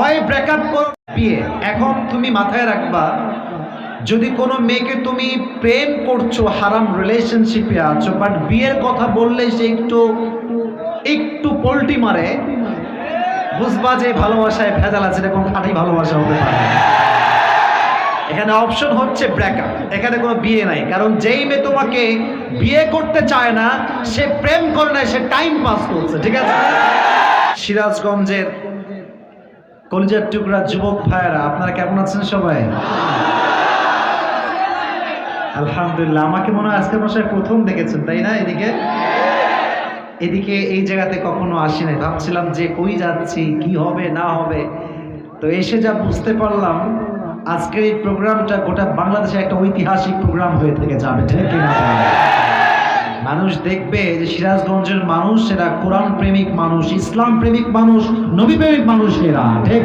হয় ব্রেকআপ কর বিয়ে। এখন তুমি মাথায় রাখবা, যদি কোনো মেয়েকে তুমি প্রেম করছ, হারাম রিলেশনশিপে আছো বাট বিয়ের কথা বললে সে একটু একটু পোল্টি মারে, বুঝবা যে ভালোবাসায় ভেজাল আছে, এরকম খাঁটি ভালোবাসা হতে পারে। এখানে অপশন হচ্ছে ব্রেকআপ এখানে কোনো বিয়ে নাই। কারণ যেই মেয়ে তোমাকে বিয়ে করতে চায় না, সে প্রেম করে না, সে টাইম পাস করছে, ঠিক আছে? সিরাজগঞ্জের কলিজার টুকরা যুবক ভাইয়েরা, আপনারা কেমন আছেন সবাই? আলহামদুলিল্লাহ, আমাকে মনে হয় আজকে মশাই প্রথম দেখেছেন, তাই না এদিকে? এদিকে এই জায়গাতে কখনো আসি নাই। ভাবছিলাম যে কই যাচ্ছি, কি হবে, না হবে। তো এসে যা বুঝতে পারলাম, আজকের এই প্রোগ্রামটা গোটা বাংলাদেশে একটা ঐতিহাসিক প্রোগ্রাম হয়ে থেকে যাবে, ঠিক কিনা? মানুষ দেখবে যে সিরাজগঞ্জের মানুষ এরা কোরআন প্রেমিক মানুষ, ইসলাম প্রেমিক মানুষ, নবী প্রেমিক মানুষ এরা, ঠিক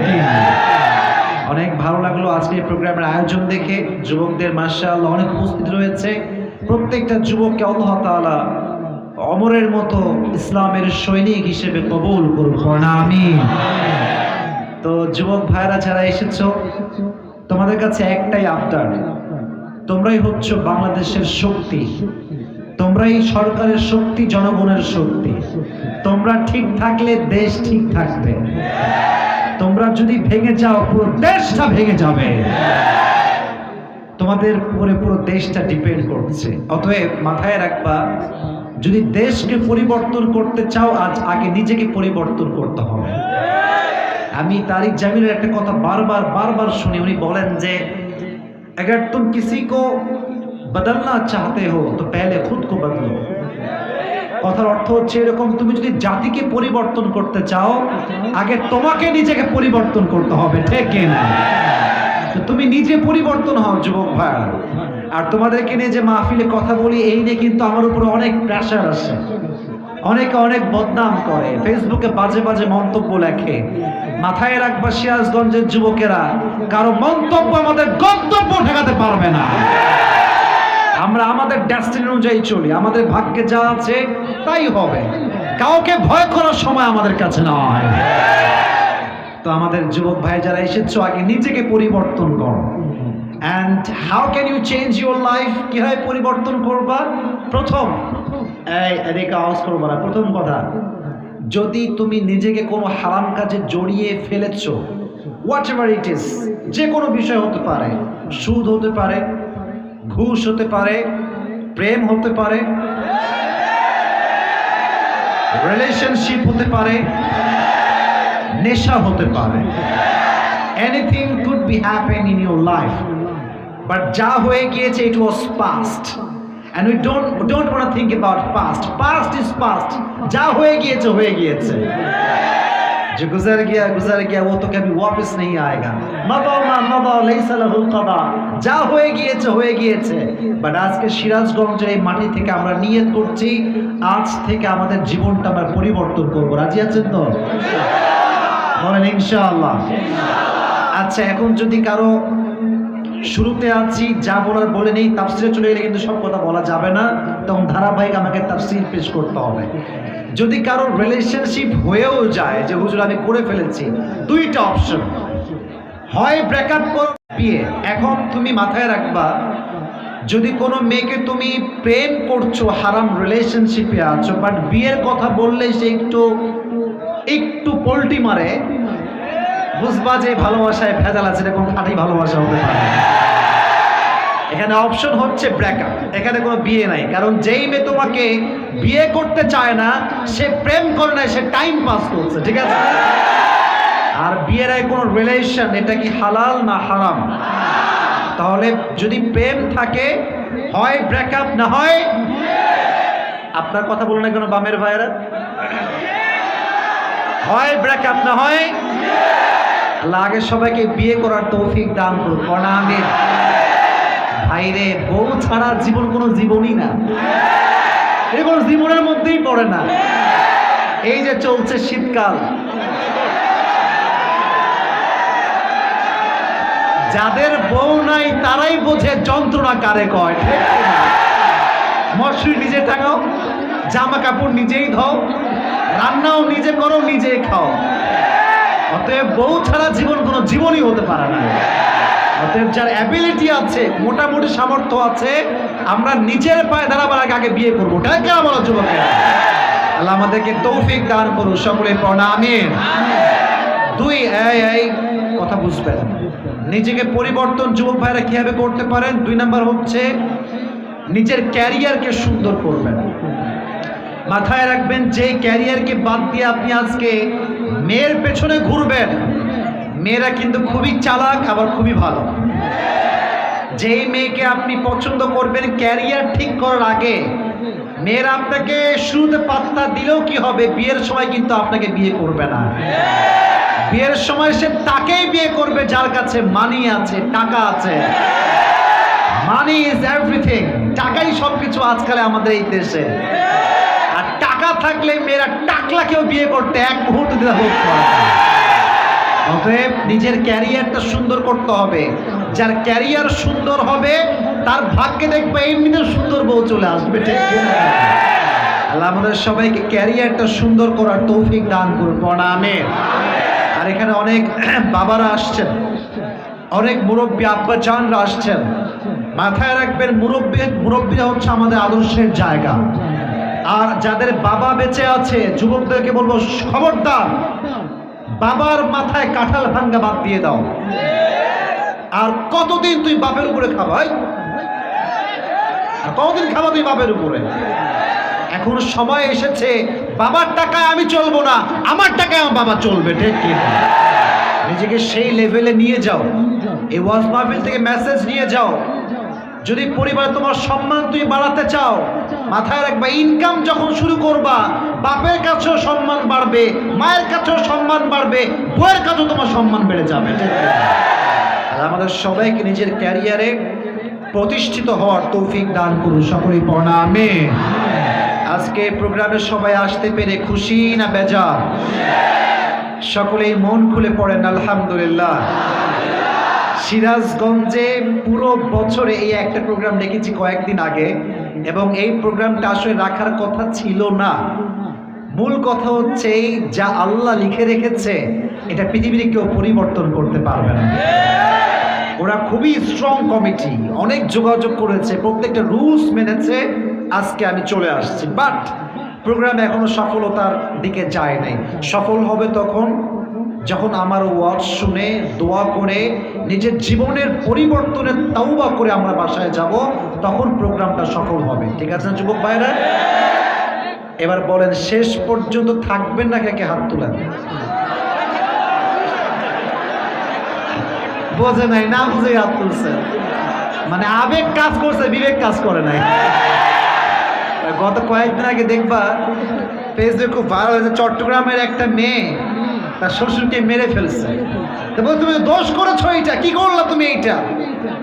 অনেক ভালো লাগল আজকে এই প্রোগ্রামের আয়োজন দেখে। যুবকদের মার্শাল অনেক উপস্থিত রয়েছে। প্রত্যেকটা যুবককে আল্লাহ তাআলা অমরের মতো ইসলামের সৈনিক হিসেবে কবুল করুন না আমি তো যুবক ভাইরা যারা এসেছ, তোমাদের কাছে একটাই আবদার, তোমরাই হচ্ছ বাংলাদেশের শক্তি। তোমরাই সরকারের শক্তি জনগণের শক্তি তোমরা ঠিক থাকলে দেশ ঠিক থাকবে তোমরা যদি ভেঙে যাও পুরো দেশটা ভেঙে যাবে তোমাদের উপরে পুরো দেশটা ডিপেন্ড করছে অতএব মাথায় রাখবা যদি দেশকে পরিবর্তন করতে চাও আজ আগে নিজেকে পরিবর্তন করতে হবে আমি তারিক জামিনের একটা কথা বারবার বারবার শুনি উনি বলেন যে अगर तुम किसी को বদলনা চাহতে হো তো পেলে খুদ কো বদলো কথার অর্থ হচ্ছে এরকম, তুমি যদি জাতিকে পরিবর্তন করতে চাও, আগে তোমাকে নিজেকে পরিবর্তন করতে হবে, ঠিক না? তুমি নিজে পরিবর্তন হও, যুবক ভাই। আর তোমাদেরকে নিয়ে যে মাহফিলে কথা বলি, এই নিয়ে কিন্তু আমার উপরে অনেক প্রেশার আসে অনেকে অনেক বদনাম করে। ফেসবুকে বাজে বাজে মন্তব্য লেখে। মাথায় রাখবা সিরাজগঞ্জের যুবকেরা, কারও মন্তব্য আমাদের গন্তব্য ঠেকাতে পারবে না। আমরা আমাদের ডেস্টিনি অনুযায়ী চলি, আমাদের ভাগ্যে যা আছে তাই হবে। কাউকে ভয় করার সময় আমাদের কাছে নয়। তো আমাদের যুবক ভাই যারা এসেছ, আগে নিজেকে পরিবর্তন করো। And how can you change your life কীভাবে পরিবর্তন করবা? প্রথম, এই এদিকে আওয়াজ করব না। প্রথম কথা, যদি তুমি নিজেকে কোনো হারাম কাজে জড়িয়ে ফেলেছ হোয়াট এভার ইট ইস যে কোনো বিষয় হতে পারে, সুদ হতে পারে ঘুষ হতে পারে, প্রেম হতে পারে রিলেশনশিপ হতে পারে, নেশা হতে পারে। Anything could be happen in your life but যা হয়ে গিয়েছে it was past and we don't don't want think about past past is past যা হয়ে গিয়েছে হয়ে গিয়েছে। যে গুজার গিয়া গুজার গিয়া, ও তো কবি ওয়াপিস নেই আয়েগা। মাদা মা মাদা লাইসা লাহুল কাদা। যা হয়ে গিয়েছে হয়ে গিয়েছে। বাট আজকে সিরাজগঞ্জের এই মাটি থেকে আমরা নিয়ত করছি, আজ থেকে আমাদের জীবনটা আমরা পরিবর্তন করব। রাজি আছেন তো? বলেন ইনশাআল্লাহ। আচ্ছা এখন যদি কারও শুরুতে আছি, যা বলার বলে নেই, তাফসিরে চলে গেলে কিন্তু সব কথা বলা যাবে না। তখন ধারাবাহিক আমাকে তাফসির পেশ করতে হবে। যদি কারোর রিলেশনশিপ হয়েও যায় যে, হুজুর, আমি করে ফেলেছি দুইটা অপশন হয় ব্রেকআপ করো, বিয়ে। এখন তুমি মাথায় রাখবা, যদি কোনো মেয়েকে তুমি প্রেম করছ, হারাম রিলেশনশিপে আছো বাট বিয়ের কথা বললে সে একটু একটু পোল্টি মারে বুঝবা যে ভালোবাসায় ভেজাল আছে, এরকম খাঁটি ভালোবাসা হতে পারে। এখানে অপশন হচ্ছে ব্রেকআপ এখানে কোনো বিয়ে নাই। কারণ যেই মেয়ে তোমাকে বিয়ে করতে চায় না, সে প্রেম করে না সে টাইম পাস করছে, ঠিক আছে? আর বিয়ের আগে কোনো রিলেশন এটা কি হালাল না হারাম? তাহলে যদি প্রেম থাকে, হয় ব্রেকআপ না হয়, আপনার কথা বলুন কেন, বামের ভাইয়েরা? হয় ব্রেকআপ না হয় আগে সবাইকে বিয়ে করার তৌফিক দান করুন। কনা আমি ভাইরে, বউ ছাড়া জীবন কোনো জীবনই না। কোনো জীবনের মধ্যেই পড়ে না। এই যে চলছে শীতকাল। যাদের বউ নাই, তারাই বোঝে যন্ত্রণা কারে কয় মশুরি নিজে টাঙাও, জামা কাপড় নিজেই ধও, রান্নাও নিজে করো নিজেই খাও। অতএব বউ ছাড়া জীবন কোনো জীবনই হতে পারে না। অতএব যার অ্যাবিলিটি আছে, মোটামুটি সামর্থ্য আছে, আমরা নিজের পায়ে দাঁড়াবার আগে আগে বিয়ে করব। ওটাই কেন বলো যুবকের আল্লাহ আমাদেরকে তৌফিক দান করুন সকলে পড়া, আমিন। দুই, এই কথা বুঝবেন। নিজেকে পরিবর্তন যুবক ভাইরা কীভাবে করতে পারেন? দুই নাম্বার হচ্ছে, নিজের ক্যারিয়ারকে সুন্দর করবেন। মাথায় রাখবেন যে ক্যারিয়ারকে বাদ দিয়ে আপনি আজকে মেয়ের পেছনে ঘুরবেন। মেয়েরা কিন্তু খুবই চালাক, আবার খুবই ভালো। যেই মেয়েকে আপনি পছন্দ করবেন, ক্যারিয়ার ঠিক করার আগে মেয়েরা আপনাকে শুরুতে পাত্তা দিলেও কি হবে? বিয়ের সময় কিন্তু আপনাকে বিয়ে করবে না। বিয়ের সময় সে তাকেই বিয়ে করবে যার কাছে মানি আছে, টাকা আছে। মানি ইজ এভরিথিং টাকাই সব কিছু আজকালে আমাদের এই দেশে। থাকলে মেয়েরা টাকলাকেও বিয়ে করতে এক মুহূর্ত দিতে হোক অতএব নিজের ক্যারিয়ারটা সুন্দর করতে হবে। যার ক্যারিয়ার সুন্দর হবে, তার ভাগ্যে দেখবে এমনিতে সুন্দর বউ চলে আসবে আল্লাহ আমাদের সবাইকে ক্যারিয়ারটা সুন্দর করার তৌফিক দান করুন। প্রণামে আর এখানে অনেক বাবারা আসছেন। অনেক মুরব্বী আব্বা চানরা আসছেন। মাথায় রাখবেন, মুরব্বী, মুরব্বীরা হচ্ছে আমাদের আদর্শের জায়গা। আর যাদের বাবা বেঁচে আছে, যুবকদেরকে বলব, খবরদার। বাবার মাথায় কাঁঠাল ভাঙ্গা বাদ দিয়ে দাও। আর কতদিন তুই বাপের উপরে খাবাই আর কতদিন খাবা তুই বাপের উপরে? এখন সময় এসেছে, বাবার টাকায় আমি চলবো না, আমার টাকায় আমার বাবা চলবে, ঠিক নিজেকে সেই লেভেলে নিয়ে যাও। এই ওয়াজ মাহফিল থেকে মেসেজ নিয়ে যাও। যদি পরিবার তোমার সম্মান তুমি বাড়াতে চাও মাথায় রাখবা ইনকাম যখন শুরু করবা, বাপের কাছেও সম্মান বাড়বে, মায়ের কাছেও সম্মান বাড়বে, বউয়ের কাছেও তোমার সম্মান বেড়ে যাবে? আর আমাদের সবাইকে নিজের ক্যারিয়ারে প্রতিষ্ঠিত হওয়ার তৌফিক দান করুন, সকলেই প্রণামে আজকে প্রোগ্রামে সবাই আসতে পেরে খুশি না বেজা সকলেই মন খুলে পড়েন, আলহামদুলিল্লাহ। সিরাজগঞ্জে পুরো বছরে এই একটা প্রোগ্রাম রেখেছি কয়েকদিন আগে। এবং এই প্রোগ্রামটা আসলে রাখার কথা ছিল না। মূল কথা হচ্ছে এই যা আল্লাহ লিখে রেখেছে, এটা পৃথিবীর কেউ পরিবর্তন করতে পারবে না। ওরা খুবই স্ট্রং কমিটি অনেক যোগাযোগ করেছে, প্রত্যেকটা রুলস মেনেছে। আজকে আমি চলে আসছি। বাট প্রোগ্রাম এখনও সফলতার দিকে যায় নাই। সফল হবে তখন যখন আমার ওয়াজ শুনে, দোয়া করে, নিজের জীবনের পরিবর্তনের তাওবা করে আমরা বাসায় যাব, তখন প্রোগ্রামটা সফল হবে। ঠিক আছে না, যুবক ভাইরা এবার বলেন, শেষ পর্যন্ত থাকবেন না কে হাত তুলেন? বোঝে নাই না বুঝে হাত তুলছে। মানে আবেগ কাজ করছে, বিবেক কাজ করে নাই। গত কয়েকদিন আগে দেখবা ফেসবুক খুব ভালো হয়েছে, চট্টগ্রামের একটা মেয়ে তার শ্বশুরকে মেরে ফেলছে। তো বল তুমি দোষ করেছ এইটা, কি করলা তুমি এইটা?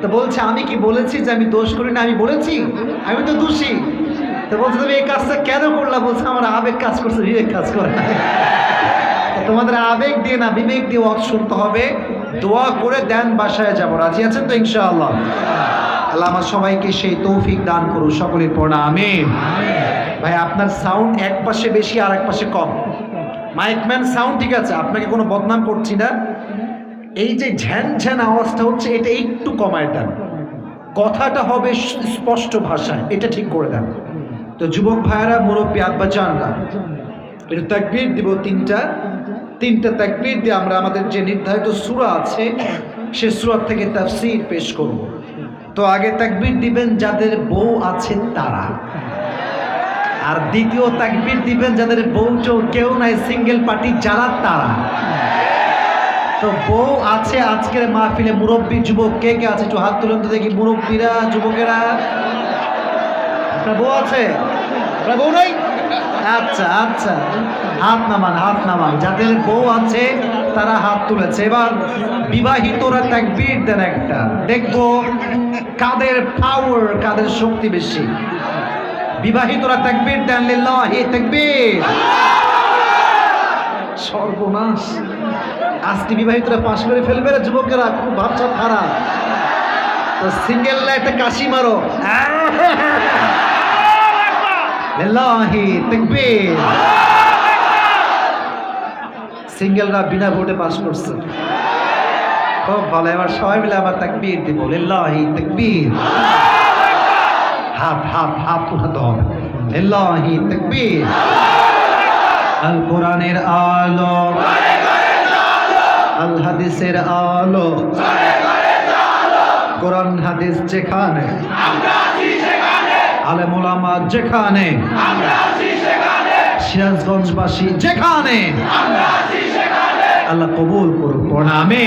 তো বলছে, আমি কি বলেছি যে আমি দোষ করি না, আমি বলেছি? আমি তো দোষী। তো বলছে, তুমি এই কাজটা কেন করলা? বলছে, আমার আবেগ কাজ করছে, বিবেক কাজ করে। তোমাদের আবেগ দিয়ে না বিবেক দিয়ে ওয়াজ শুনতে হবে। দোয়া করে দেন, বাসায় যাব। রাজি আছেন তো ইনশাআল্লাহ? আল্লাহ আমার সবাইকে সেই তৌফিক দান করুন সকলের পড়া আমিন। ভাই, আপনার সাউন্ড এক পাশে বেশি আর এক পাশে কম। মাইকম্যান সাউন্ড ঠিক আছে, আপনাকে কোনো বদনাম করছি না। এই যে ঝ্যান ঝ্যান আওয়াজটা হচ্ছে, এটা একটু কমায় দেন। কথাটা হবে স্পষ্ট ভাষায়, এটা ঠিক করে দেন। তো যুবক ভাইয়েরা, মুরব্বী আব্বা জানরা, এটা তাকবীর দিব তিনটা। তিনটা তাকবীর দিয়ে আমরা আমাদের যে নির্ধারিত সূরা আছে, সে সুরার থেকে তাফসীর পেশ করব। তো আগে তাকবীর দিবেন যাদের বউ আছে তারা। আর দ্বিতীয় তাকবীর দিবেন যাদের বউ চৌ কেউ নাই সিঙ্গেল পার্টি যারা তারা। তো বউ আছে আজকের মাহফিলে, মুরব্বী যুবক, কে কে আছে একটু হাত তুলেন তো দেখি, মুরব্বীরা, যুবকেরা? আপনার বউ আছে? আপনার বউ নাই? আচ্ছা আচ্ছা। হাত নামান হাত নামান। যাদের বউ আছে, তারা হাত তুলেছে। এবার বিবাহিতরা তাকবীর দেন একটা। দেখব কাদের পাওয়ার কাদের শক্তি বেশি। বিবাহিতরা তাকবীর দেন লিল্লাহি তাকবীর। সর্বনাশ। আজকে বিবাহিতরা পাশ করে ফেলবে রে যুবকেরা, খুব ভাবছা খারাপ। তো সিঙ্গেল একটা কাশি মারো। লিল্লাহি তাকবীর। সিঙ্গেলরা বিনা ভোটে পাস করছে। খুব ভালো, এবার সবাই মিলে আবার তাকবীর দিব। লিল্লাহি তাকবীর। হাফ হাফ হাফ উঠাতে হবে। লিল্লাহি তাকবীর। আল কোরআনের আলো। আল হাদিসের আলো। কোরআন হাদিস যেখানে। আলেম ওলামা যেখানে। সিরাজগঞ্জবাসী যেখানে। আল্লাহ কবুল করুক প্রণামে